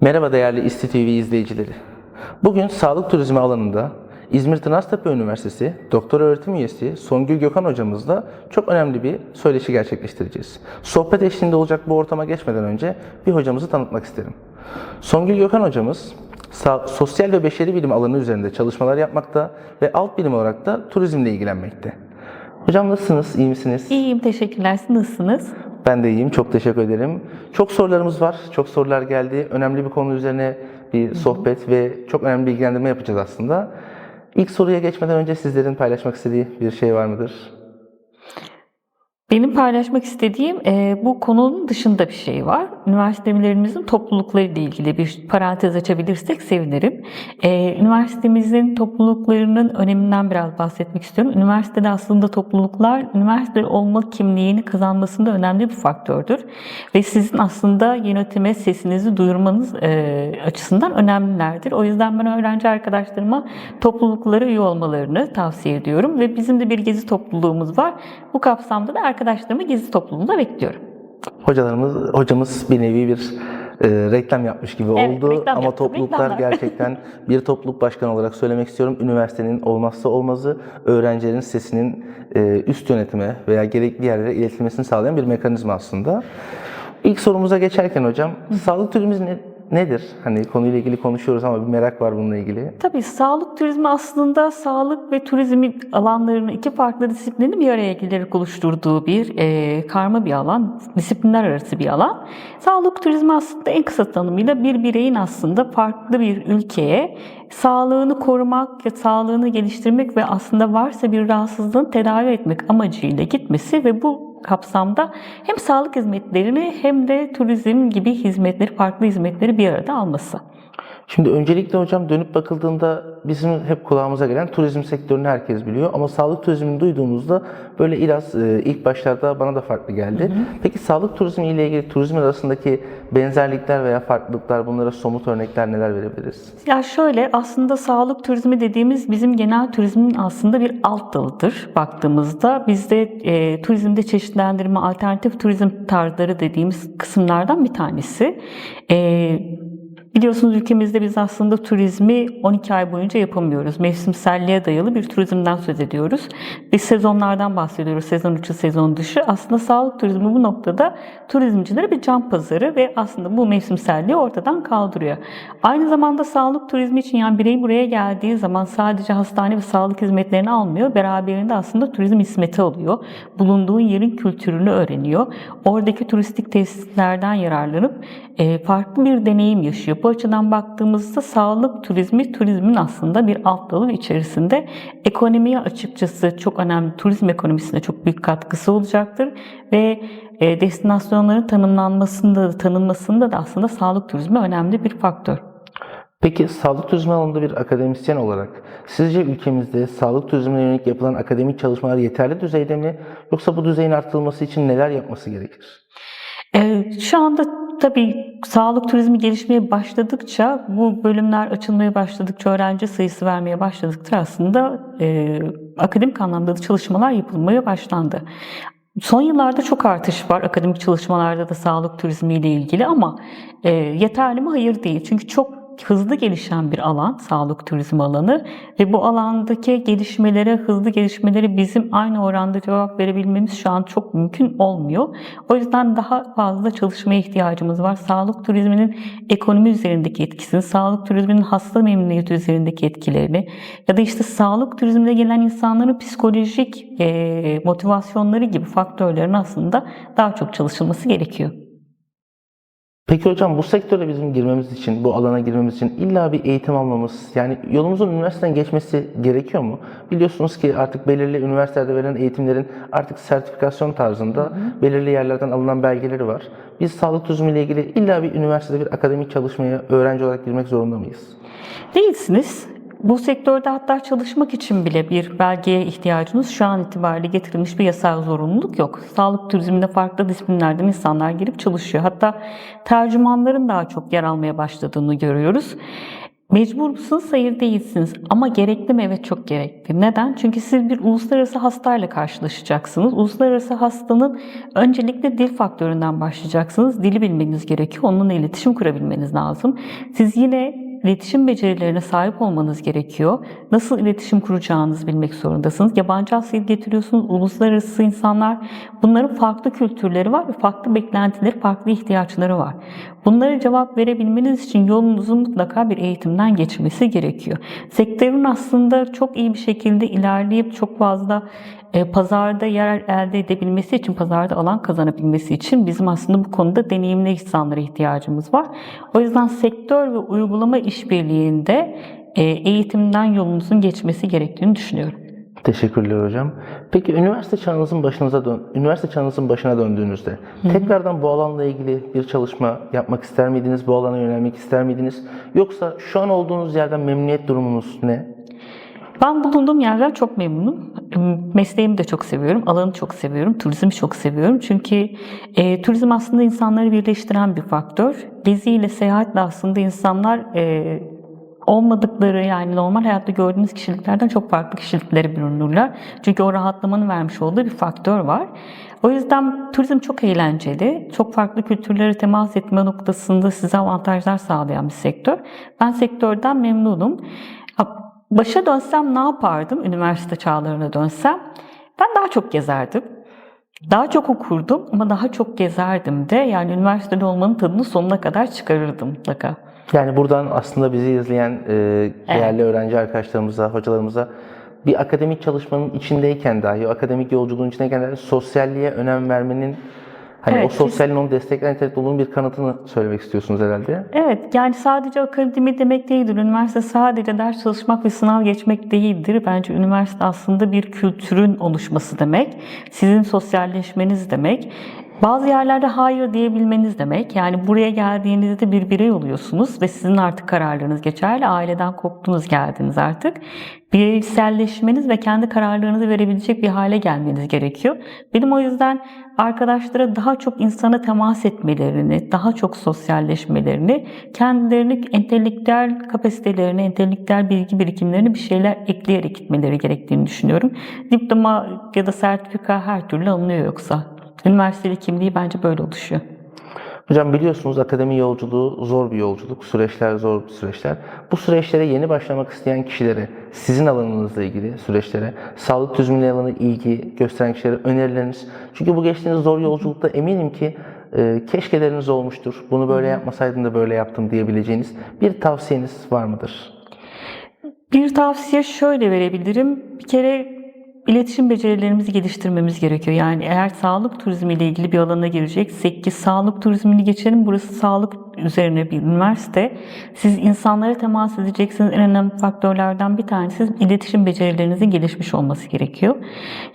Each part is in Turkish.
Merhaba değerli İSTİ izleyicileri. Bugün sağlık turizmi alanında İzmir Tınaztepe Üniversitesi Doktor Öğretim Üyesi Songül Gökhan hocamızla çok önemli bir söyleşi gerçekleştireceğiz. Sohbet eşliğinde olacak bu ortama geçmeden önce bir hocamızı tanıtmak isterim. Songül Gökhan hocamız sosyal ve beşeri bilim alanı üzerinde çalışmalar yapmakta ve alt bilim olarak da turizmle ilgilenmekte. Hocam nasılsınız? İyi misiniz? İyiyim, teşekkürler. Siz nasılsınız? Ben de iyiyim. Çok teşekkür ederim. Çok sorularımız var. Çok sorular geldi. Önemli bir konu üzerine bir sohbet ve çok önemli bilgilendirme yapacağız aslında. İlk soruya geçmeden önce sizlerin paylaşmak istediği bir şey var mıdır? Benim paylaşmak istediğim e, bu konunun dışında bir şey var. Üniversitelerimizin toplulukları ile ilgili bir parantez açabilirsek sevinirim. E, üniversitemizin topluluklarının öneminden biraz bahsetmek istiyorum. Üniversitede aslında topluluklar üniversite olma kimliğini kazanmasında önemli bir faktördür. Ve sizin aslında yönetime sesinizi duyurmanız e, açısından önemlilerdir. O yüzden ben öğrenci arkadaşlarıma topluluklara üye olmalarını tavsiye ediyorum. Ve bizim de bir gezi topluluğumuz var. Bu kapsamda da arkadaşlarımı gezi topluluğuna bekliyorum. Hocalarımız, hocamız bir nevi bir e, reklam yapmış gibi Evet, oldu ama yaptım, topluluklar reklamlar. gerçekten bir topluluk başkanı olarak söylemek istiyorum. Üniversitenin olmazsa olmazı öğrencilerin sesinin e, üst yönetime veya gerekli yerlere iletilmesini sağlayan bir mekanizma aslında. İlk sorumuza geçerken hocam, sağlık turizmi ne- nedir? Hani konuyla ilgili konuşuyoruz ama bir merak var bununla ilgili. Tabii sağlık turizmi aslında sağlık ve turizmin alanlarını iki farklı disiplinin bir araya gelerek oluşturduğu bir e, karma bir alan, disiplinler arası bir alan. Sağlık turizmi aslında en kısa tanımıyla bir bireyin aslında farklı bir ülkeye sağlığını korumak, sağlığını geliştirmek ve aslında varsa bir rahatsızlığını tedavi etmek amacıyla gitmesi ve bu kapsamda hem sağlık hizmetlerini hem de turizm gibi hizmetleri, farklı hizmetleri bir arada alması. Şimdi öncelikle hocam dönüp bakıldığında bizim hep kulağımıza gelen turizm sektörünü herkes biliyor ama sağlık turizmini duyduğumuzda böyle biraz e, ilk başlarda bana da farklı geldi. Peki sağlık turizmi ile ilgili turizm arasındaki benzerlikler veya farklılıklar bunlara somut örnekler neler verebiliriz? Ya şöyle aslında sağlık turizmi dediğimiz bizim genel turizmin aslında bir alt dalıdır baktığımızda. Bizde e, turizmde çeşitlendirme, alternatif turizm tarzları dediğimiz kısımlardan bir tanesi. E, Biliyorsunuz ülkemizde biz aslında turizmi 12 ay boyunca yapamıyoruz. Mevsimselliğe dayalı bir turizmden söz ediyoruz. Biz sezonlardan bahsediyoruz. Sezon içi, sezon dışı. Aslında sağlık turizmi bu noktada turizmcilere bir can pazarı ve aslında bu mevsimselliği ortadan kaldırıyor. Aynı zamanda sağlık turizmi için yani birey buraya geldiği zaman sadece hastane ve sağlık hizmetlerini almıyor. Beraberinde aslında turizm hizmeti alıyor. Bulunduğu yerin kültürünü öğreniyor. Oradaki turistik tesislerden yararlanıp farklı bir deneyim yaşıyor. Bu açıdan baktığımızda sağlık turizmi turizmin aslında bir alt dalı içerisinde ekonomiye açıkçası çok önemli turizm ekonomisine çok büyük katkısı olacaktır ve e, destinasyonların tanımlanmasında tanınmasında da aslında sağlık turizmi önemli bir faktör. Peki sağlık turizmi alanında bir akademisyen olarak sizce ülkemizde sağlık turizmine yönelik yapılan akademik çalışmalar yeterli düzeyde mi yoksa bu düzeyin arttırılması için neler yapması gerekir? Ee, Şu anda tabii sağlık turizmi gelişmeye başladıkça, bu bölümler açılmaya başladıkça, öğrenci sayısı vermeye başladıkça aslında e, akademik anlamda da çalışmalar yapılmaya başlandı. Son yıllarda çok artış var akademik çalışmalarda da sağlık turizmi ile ilgili ama e, yeterli mi? Hayır değil. Çünkü çok hızlı gelişen bir alan, sağlık turizmi alanı ve bu alandaki gelişmelere, hızlı gelişmeleri bizim aynı oranda cevap verebilmemiz şu an çok mümkün olmuyor. O yüzden daha fazla çalışmaya ihtiyacımız var. Sağlık turizminin ekonomi üzerindeki etkisini, sağlık turizminin hasta memnuniyeti üzerindeki etkilerini ya da işte sağlık turizmine gelen insanların psikolojik motivasyonları gibi faktörlerin aslında daha çok çalışılması gerekiyor. Peki hocam bu sektöre bizim girmemiz için, bu alana girmemiz için illa bir eğitim almamız, yani yolumuzun üniversiteden geçmesi gerekiyor mu? Biliyorsunuz ki artık belirli üniversitelerde verilen eğitimlerin artık sertifikasyon tarzında belirli yerlerden alınan belgeleri var. Biz sağlık turizmi ile ilgili illa bir üniversitede bir akademik çalışmaya öğrenci olarak girmek zorunda mıyız? Değilsiniz. Bu sektörde hatta çalışmak için bile bir belgeye ihtiyacınız şu an itibariyle getirilmiş bir yasal zorunluluk yok. Sağlık turizminde farklı disiplinlerden insanlar girip çalışıyor. Hatta tercümanların daha çok yer almaya başladığını görüyoruz. Mecbur musunuz? Hayır değilsiniz. Ama gerekli mi? Evet çok gerekli. Neden? Çünkü siz bir uluslararası hastayla karşılaşacaksınız. Uluslararası hastanın öncelikle dil faktöründen başlayacaksınız. Dili bilmeniz gerekiyor. Onunla iletişim kurabilmeniz lazım. Siz yine iletişim becerilerine sahip olmanız gerekiyor. Nasıl iletişim kuracağınızı bilmek zorundasınız. Yabancı hastayı getiriyorsunuz, uluslararası insanlar. Bunların farklı kültürleri var ve farklı beklentileri, farklı ihtiyaçları var. Bunlara cevap verebilmeniz için yolunuzun mutlaka bir eğitimden geçmesi gerekiyor. Sektörün aslında çok iyi bir şekilde ilerleyip çok fazla e, pazarda yer elde edebilmesi için, pazarda alan kazanabilmesi için bizim aslında bu konuda deneyimli insanlara ihtiyacımız var. O yüzden sektör ve uygulama işbirliğinde e, eğitimden yolunuzun geçmesi gerektiğini düşünüyorum. Teşekkürler hocam. Peki üniversite çağınızın başınıza dön üniversite çağınızın başına döndüğünüzde tekrardan bu alanla ilgili bir çalışma yapmak ister miydiniz? Bu alana yönelmek ister miydiniz? Yoksa şu an olduğunuz yerden memnuniyet durumunuz ne? Ben bulunduğum yerden çok memnunum. Mesleğimi de çok seviyorum, alanı çok seviyorum, turizmi çok seviyorum. Çünkü e, turizm aslında insanları birleştiren bir faktör. Geziyle, seyahatle aslında insanlar e, olmadıkları yani normal hayatta gördüğümüz kişiliklerden çok farklı kişiliklere bürünürler. Çünkü o rahatlamanın vermiş olduğu bir faktör var. O yüzden turizm çok eğlenceli. Çok farklı kültürlere temas etme noktasında size avantajlar sağlayan bir sektör. Ben sektörden memnunum. Başa dönsem ne yapardım üniversite çağlarına dönsem? Ben daha çok gezerdim. Daha çok okurdum ama daha çok gezerdim de. Yani üniversitede olmanın tadını sonuna kadar çıkarırdım mutlaka. Yani buradan aslında bizi izleyen e, değerli öğrenci arkadaşlarımıza, hocalarımıza bir akademik çalışmanın içindeyken dahi, o akademik yolculuğun içindeyken dahi sosyalliğe önem vermenin hani Evet, o sosyalliğin onu destekleyen nitelikli bir kanıtını söylemek istiyorsunuz herhalde. Evet, yani sadece akademi demek değildir. Üniversite sadece ders çalışmak ve sınav geçmek değildir. Bence üniversite aslında bir kültürün oluşması demek. Sizin sosyalleşmeniz demek. Bazı yerlerde hayır diyebilmeniz demek. Yani buraya geldiğinizde bir birey oluyorsunuz ve sizin artık kararlarınız geçerli. Aileden koptunuz geldiniz artık. Bireyselleşmeniz ve kendi kararlarınızı verebilecek bir hale gelmeniz gerekiyor. Benim o yüzden arkadaşlara daha çok insana temas etmelerini, daha çok sosyalleşmelerini, kendilerini entelektüel kapasitelerini, entelektüel bilgi birikimlerini bir şeyler ekleyerek gitmeleri gerektiğini düşünüyorum. Diploma ya da sertifika her türlü alınıyor yoksa. Üniversiteli kimliği bence böyle oluşuyor. Hocam biliyorsunuz akademi yolculuğu zor bir yolculuk, süreçler zor süreçler. Bu süreçlere yeni başlamak isteyen kişilere, sizin alanınızla ilgili süreçlere, sağlık turizmine alanı ilgi gösteren kişilere önerileriniz. Çünkü bu geçtiğiniz zor yolculukta eminim ki e, keşkeleriniz olmuştur. Bunu böyle yapmasaydım da böyle yaptım diyebileceğiniz bir tavsiyeniz var mıdır? Bir tavsiye şöyle verebilirim. Bir kere iletişim becerilerimizi geliştirmemiz gerekiyor. Yani eğer sağlık turizmi ile ilgili bir alana gireceksek ki sağlık turizmini geçelim. Burası sağlık üzerine bir üniversite. Siz insanlara temas edeceksiniz. En önemli faktörlerden bir tanesi iletişim becerilerinizin gelişmiş olması gerekiyor.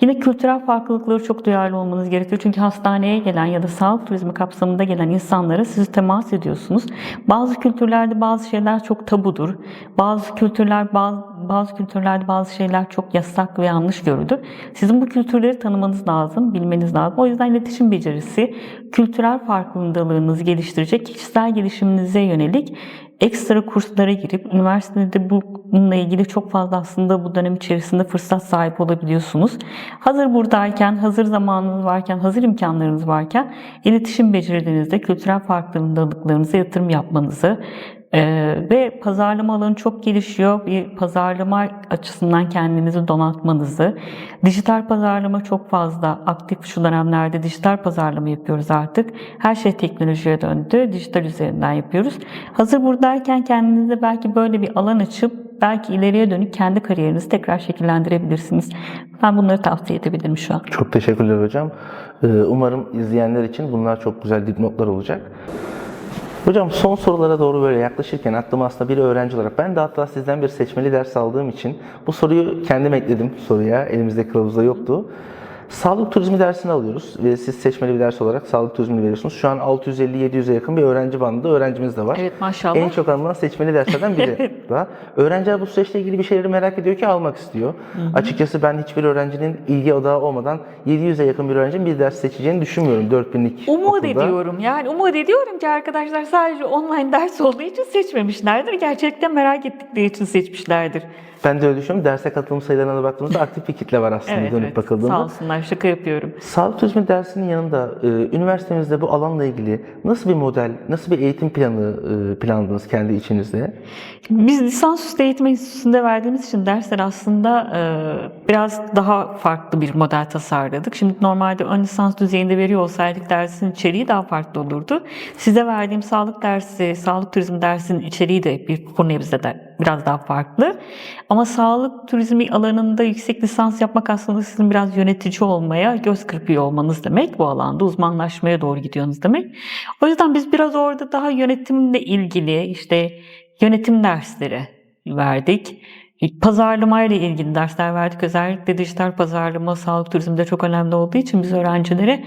Yine kültürel farklılıkları çok duyarlı olmanız gerekiyor. Çünkü hastaneye gelen ya da sağlık turizmi kapsamında gelen insanlara siz temas ediyorsunuz. Bazı kültürlerde bazı şeyler çok tabudur. Bazı kültürler bazı, bazı kültürlerde bazı şeyler çok yasak ve yanlış görülür. Sizin bu kültürleri tanımanız lazım, bilmeniz lazım. O yüzden iletişim becerisi, kültürel farkındalığınızı geliştirecek kişisel gelişiminize yönelik ekstra kurslara girip üniversitede bununla ilgili çok fazla aslında bu dönem içerisinde fırsat sahibi olabiliyorsunuz. Hazır buradayken, hazır zamanınız varken, hazır imkanlarınız varken iletişim becerilerinizde kültürel farkındalıklarınıza yatırım yapmanızı ee, ve pazarlama alanı çok gelişiyor. Bir pazarlama açısından kendinizi donatmanızı, dijital pazarlama çok fazla aktif şu dönemlerde dijital pazarlama yapıyoruz artık. Her şey teknolojiye döndü. Dijital üzerinden yapıyoruz. Hazır buradayken kendinize belki böyle bir alan açıp belki ileriye dönük kendi kariyerinizi tekrar şekillendirebilirsiniz. Ben bunları tavsiye edebilirim şu an. Çok teşekkürler hocam. Umarım izleyenler için bunlar çok güzel dipnotlar olacak. Hocam son sorulara doğru böyle yaklaşırken aklıma aslında bir öğrenci olarak ben de hatta sizden bir seçmeli ders aldığım için bu soruyu kendim ekledim soruya. Elimizde kılavuzda yoktu. Sağlık turizmi dersini alıyoruz ve siz seçmeli bir ders olarak sağlık turizmini veriyorsunuz. Şu an 650-700'e yakın bir öğrenci bandında öğrencimiz de var. Evet, maşallah. En çok alınan seçmeli derslerden biri. Öğrenciler bu süreçle ilgili bir şeyleri merak ediyor ki almak istiyor. Açıkçası ben hiçbir öğrencinin ilgi odağı olmadan 700'e yakın bir öğrencinin bir ders seçeceğini düşünmüyorum 4000'lik Umut okulda. ediyorum. Yani umut ediyorum ki arkadaşlar sadece online ders olduğu için seçmemişlerdir. Gerçekten merak ettikleri için seçmişlerdir. Ben de öyle düşünüyorum. Derse katılım sayılarına da baktığımızda aktif bir kitle var aslında Evet, dönüp evet. bakıldığında. Sağ olsunlar. Şaka yapıyorum. Sağlık turizmi dersinin yanında e, üniversitemizde bu alanla ilgili nasıl bir model, nasıl bir eğitim planı e, planladınız kendi içinizde? Biz lisansüstü eğitim enstitüsünde verdiğimiz için dersler aslında e, biraz daha farklı bir model tasarladık. Şimdi normalde ön lisans düzeyinde veriyor olsaydık dersin içeriği daha farklı olurdu. Size verdiğim sağlık dersi, sağlık turizmi dersinin içeriği de bir bu nebze de biraz daha farklı. Ama sağlık turizmi alanında yüksek lisans yapmak aslında sizin biraz yönetici olmaya, göz kırpıyor olmanız demek. Bu alanda uzmanlaşmaya doğru gidiyorsunuz demek. O yüzden biz biraz orada daha yönetimle ilgili işte yönetim dersleri verdik. Pazarlamayla ilgili dersler verdik. Özellikle dijital pazarlama, sağlık turizmde çok önemli olduğu için biz öğrencilere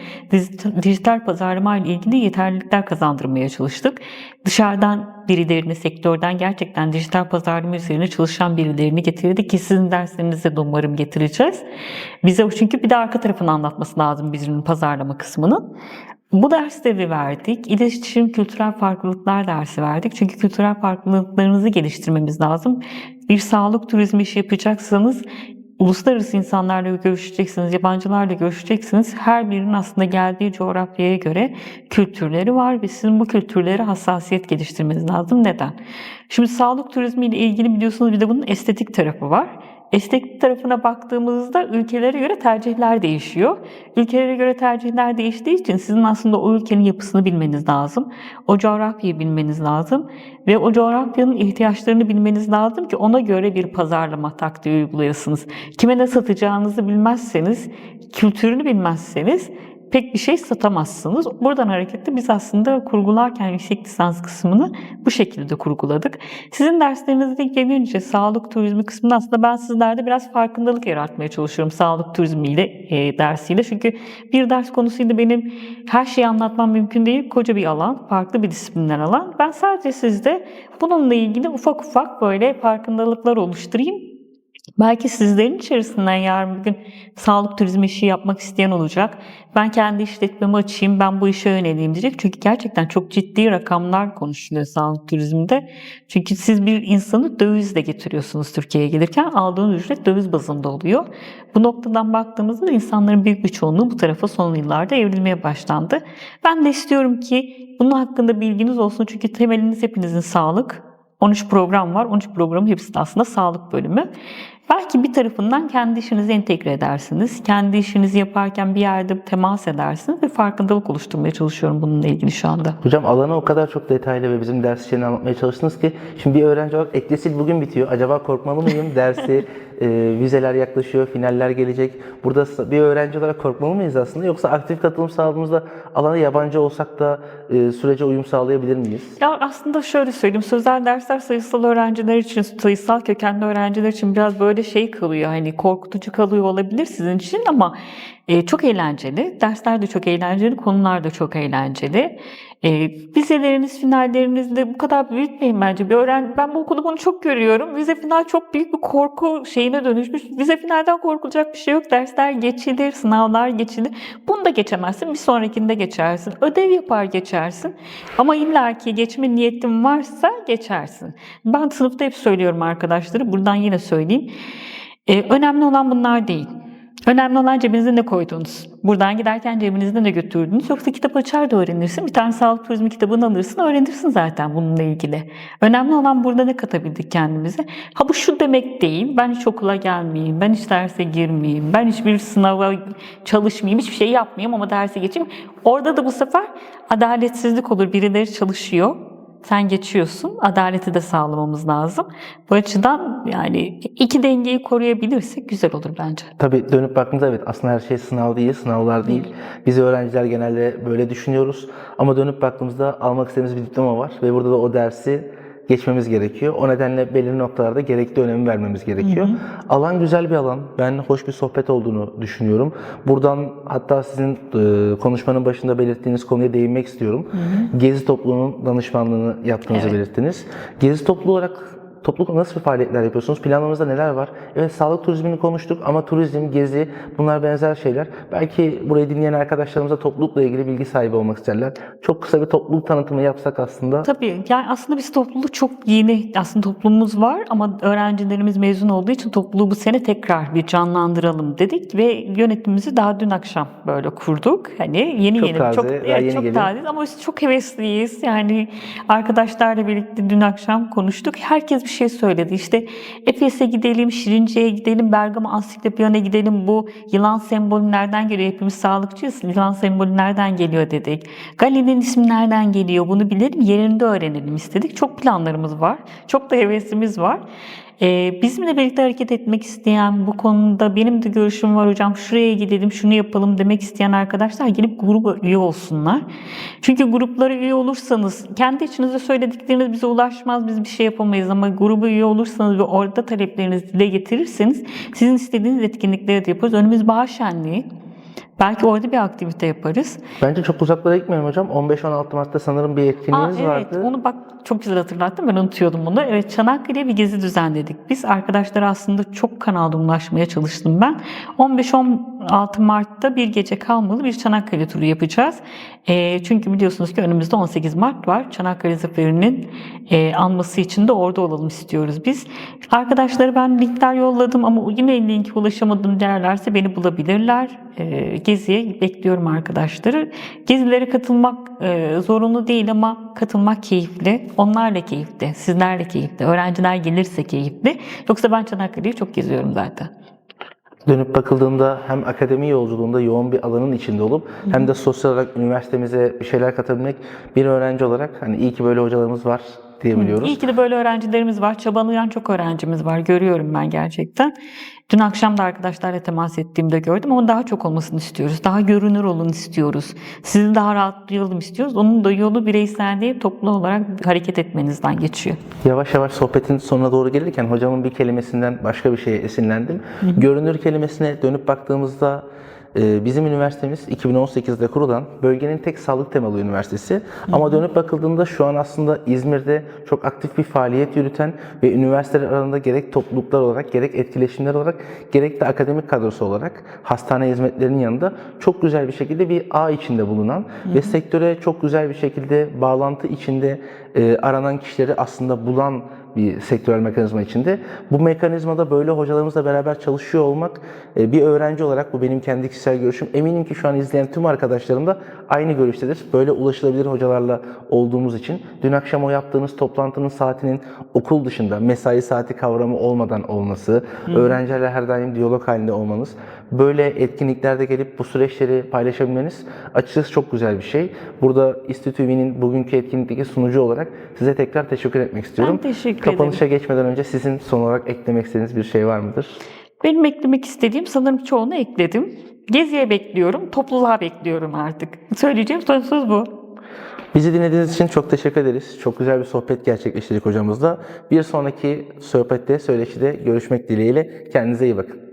dijital, pazarlama ile ilgili yeterlilikler kazandırmaya çalıştık. Dışarıdan birilerini, sektörden gerçekten dijital pazarlama üzerine çalışan birilerini getirdik ki sizin derslerinizde de umarım getireceğiz. Bize o çünkü bir de arka tarafını anlatması lazım birinin pazarlama kısmının. Bu dersleri verdik. İletişim kültürel farklılıklar dersi verdik. Çünkü kültürel farklılıklarınızı geliştirmemiz lazım. Bir sağlık turizmi işi yapacaksanız uluslararası insanlarla görüşeceksiniz, yabancılarla görüşeceksiniz. Her birinin aslında geldiği coğrafyaya göre kültürleri var ve sizin bu kültürlere hassasiyet geliştirmeniz lazım. Neden? Şimdi sağlık turizmi ile ilgili biliyorsunuz bir de bunun estetik tarafı var. Estetik tarafına baktığımızda ülkelere göre tercihler değişiyor. Ülkelere göre tercihler değiştiği için sizin aslında o ülkenin yapısını bilmeniz lazım. O coğrafyayı bilmeniz lazım. Ve o coğrafyanın ihtiyaçlarını bilmeniz lazım ki ona göre bir pazarlama taktiği uygulayasınız. Kime ne satacağınızı bilmezseniz, kültürünü bilmezseniz pek bir şey satamazsınız. Buradan hareketle biz aslında kurgularken yüksek lisans kısmını bu şekilde kurguladık. Sizin derslerinizde gelince sağlık turizmi kısmında aslında ben sizlerde biraz farkındalık yaratmaya çalışıyorum sağlık turizmiyle e, dersiyle. Çünkü bir ders konusuyla benim her şeyi anlatmam mümkün değil. Koca bir alan, farklı bir disiplinler alan. Ben sadece sizde bununla ilgili ufak ufak böyle farkındalıklar oluşturayım. Belki sizlerin içerisinden yarın bir gün sağlık turizmi işi yapmak isteyen olacak. Ben kendi işletmemi açayım, ben bu işe yöneleyim diyecek. Çünkü gerçekten çok ciddi rakamlar konuşuluyor sağlık turizminde. Çünkü siz bir insanı dövizle getiriyorsunuz Türkiye'ye gelirken aldığınız ücret döviz bazında oluyor. Bu noktadan baktığımızda insanların büyük bir çoğunluğu bu tarafa son yıllarda evrilmeye başlandı. Ben de istiyorum ki bunun hakkında bilginiz olsun. Çünkü temeliniz hepinizin sağlık. 13 program var. 13 programın hepsi de aslında sağlık bölümü. Belki bir tarafından kendi işinizi entegre edersiniz. Kendi işinizi yaparken bir yerde temas edersiniz ve farkındalık oluşturmaya çalışıyorum bununla ilgili şu anda. Hocam alanı o kadar çok detaylı ve bizim ders içeriğini anlatmaya çalıştınız ki şimdi bir öğrenci olarak eklesil bugün bitiyor. Acaba korkmalı mıyım? Dersi, e, vizeler yaklaşıyor, finaller gelecek. Burada bir öğrenci olarak korkmalı mıyız aslında? Yoksa aktif katılım sağladığımızda alana yabancı olsak da e, sürece uyum sağlayabilir miyiz? Ya aslında şöyle söyleyeyim. Sözel dersler sayısal öğrenciler için, sayısal kökenli öğrenciler için biraz böyle şey kalıyor. Hani korkutucu kalıyor olabilir sizin için ama e, çok eğlenceli. Dersler de çok eğlenceli, konular da çok eğlenceli. E, vizeleriniz, finalleriniz de bu kadar büyütmeyin bence. Bir öğren ben bu okulda bunu çok görüyorum. Vize final çok büyük bir korku şeyine dönüşmüş. Vize finalden korkulacak bir şey yok. Dersler geçilir, sınavlar geçilir. Bunu da geçemezsin. Bir sonrakinde geçersin. Ödev yapar geçersin. Ama illaki geçme niyetin varsa geçersin. Ben sınıfta hep söylüyorum arkadaşları. Buradan yine söyleyeyim. Ee, önemli olan bunlar değil. Önemli olan cebinize ne koydunuz. Buradan giderken cebinizde ne götürdünüz. Yoksa kitap açar da öğrenirsin. Bir tane sağlık turizmi kitabını alırsın öğrenirsin zaten bununla ilgili. Önemli olan burada ne katabildik kendimize. Ha bu şu demek değil. Ben hiç okula gelmeyeyim. Ben hiç derse girmeyeyim. Ben hiçbir sınava çalışmayayım. Hiçbir şey yapmayayım ama derse geçeyim. Orada da bu sefer adaletsizlik olur. Birileri çalışıyor. Sen geçiyorsun. Adaleti de sağlamamız lazım. Bu açıdan yani iki dengeyi koruyabilirsek güzel olur bence. Tabii dönüp baktığımızda evet aslında her şey sınav değil, sınavlar değil. Biz öğrenciler genelde böyle düşünüyoruz. Ama dönüp baktığımızda almak istediğimiz bir diploma var ve burada da o dersi geçmemiz gerekiyor. O nedenle belirli noktalarda gerekli önemi vermemiz gerekiyor. Alan güzel bir alan. Ben hoş bir sohbet olduğunu düşünüyorum. Buradan hatta sizin e, konuşmanın başında belirttiğiniz konuya değinmek istiyorum. Gezi topluluğunun danışmanlığını yaptığınızı Evet. belirttiniz. Gezi topluluğu olarak toplulukla nasıl faaliyetler yapıyorsunuz? Planlarınızda neler var? Evet sağlık turizmini konuştuk ama turizm, gezi bunlar benzer şeyler. Belki burayı dinleyen arkadaşlarımız da toplulukla ilgili bilgi sahibi olmak isterler. Çok kısa bir topluluk tanıtımı yapsak aslında. Tabii yani aslında biz topluluk çok yeni aslında toplumumuz var ama öğrencilerimiz mezun olduğu için topluluğu bu sene tekrar bir canlandıralım dedik ve yönetimimizi daha dün akşam böyle kurduk. Hani yeni Çok yeni taze, çok evet, yeni çok taze ama biz çok hevesliyiz. Yani arkadaşlarla birlikte dün akşam konuştuk. Herkes bir şey söyledi. İşte Efes'e gidelim, Şirince'ye gidelim, Bergama Ansiklopiyon'a gidelim. Bu yılan sembolü nereden geliyor? Hepimiz sağlıkçıyız. Yılan sembolü nereden geliyor dedik. Gali'nin ismi nereden geliyor? Bunu bilelim, yerinde öğrenelim istedik. Çok planlarımız var. Çok da hevesimiz var. Ee, bizimle birlikte hareket etmek isteyen, bu konuda benim de görüşüm var hocam, şuraya gidelim, şunu yapalım demek isteyen arkadaşlar gelip gruba üye olsunlar. Çünkü gruplara üye olursanız, kendi içinizde söyledikleriniz bize ulaşmaz, biz bir şey yapamayız ama gruba üye olursanız ve orada taleplerinizi dile getirirseniz sizin istediğiniz etkinlikleri de yaparız. Önümüz bahar şenliği. Belki orada bir aktivite yaparız. Bence çok uzaklara gitmeyelim hocam. 15-16 Mart'ta sanırım bir Aa, etkinliğiniz evet, vardı. onu bak çok güzel hatırlattın. Ben unutuyordum bunu. Evet, Çanakkale'ye bir gezi düzenledik. Biz arkadaşlara aslında çok kanalda ulaşmaya çalıştım ben. 15-16 Mart'ta bir gece kalmalı bir Çanakkale turu yapacağız. Ee, çünkü biliyorsunuz ki önümüzde 18 Mart var. Çanakkale Zaferi'nin e, anması için de orada olalım istiyoruz biz. Arkadaşlara ben linkler yolladım ama yine linke ulaşamadım derlerse beni bulabilirler. Ee, geziye bekliyorum arkadaşları. Gezilere katılmak e, zorunlu değil ama katılmak keyifli. Onlar da keyifli, sizler de keyifli. Öğrenciler gelirse keyifli. Yoksa ben Çanakkale'yi çok geziyorum zaten. Dönüp bakıldığında hem akademi yolculuğunda yoğun bir alanın içinde olup hem de sosyal olarak üniversitemize bir şeyler katabilmek bir öğrenci olarak hani iyi ki böyle hocalarımız var diyebiliyoruz. İyi ki de böyle öğrencilerimiz var. Çabalayan çok öğrencimiz var. Görüyorum ben gerçekten. Dün akşam da arkadaşlarla temas ettiğimde gördüm ama daha çok olmasını istiyoruz. Daha görünür olun istiyoruz. Sizi daha rahatlayalım istiyoruz. Onun da yolu bireysel değil toplu olarak hareket etmenizden geçiyor. Yavaş yavaş sohbetin sonuna doğru gelirken hocamın bir kelimesinden başka bir şeye esinlendim. Görünür kelimesine dönüp baktığımızda bizim üniversitemiz 2018'de kurulan bölgenin tek sağlık temalı üniversitesi. Ama dönüp bakıldığında şu an aslında İzmir'de çok aktif bir faaliyet yürüten ve üniversiteler arasında gerek topluluklar olarak gerek etkileşimler olarak gerek de akademik kadrosu olarak hastane hizmetlerinin yanında çok güzel bir şekilde bir ağ içinde bulunan ve sektöre çok güzel bir şekilde bağlantı içinde e, aranan kişileri aslında bulan bir sektörel mekanizma içinde. Bu mekanizmada böyle hocalarımızla beraber çalışıyor olmak e, bir öğrenci olarak bu benim kendi kişisel görüşüm. Eminim ki şu an izleyen tüm arkadaşlarım da aynı görüştedir. Böyle ulaşılabilir hocalarla olduğumuz için dün akşam o yaptığınız toplantının saatinin okul dışında mesai saati kavramı olmadan olması, öğrencilerle her daim diyalog halinde olmanız, böyle etkinliklerde gelip bu süreçleri paylaşabilmeniz açıkçası çok güzel bir şey. Burada İSTÜ TV'nin bugünkü etkinlikteki sunucu olarak size tekrar teşekkür etmek istiyorum. Ben teşekkür Kapanışa geçmeden önce sizin son olarak eklemek istediğiniz bir şey var mıdır? Benim eklemek istediğim sanırım çoğunu ekledim. Geziye bekliyorum, topluluğa bekliyorum artık. Söyleyeceğim son söz bu. Bizi dinlediğiniz için çok teşekkür ederiz. Çok güzel bir sohbet gerçekleştirdik hocamızla. Bir sonraki sohbette, söyleşide görüşmek dileğiyle. Kendinize iyi bakın.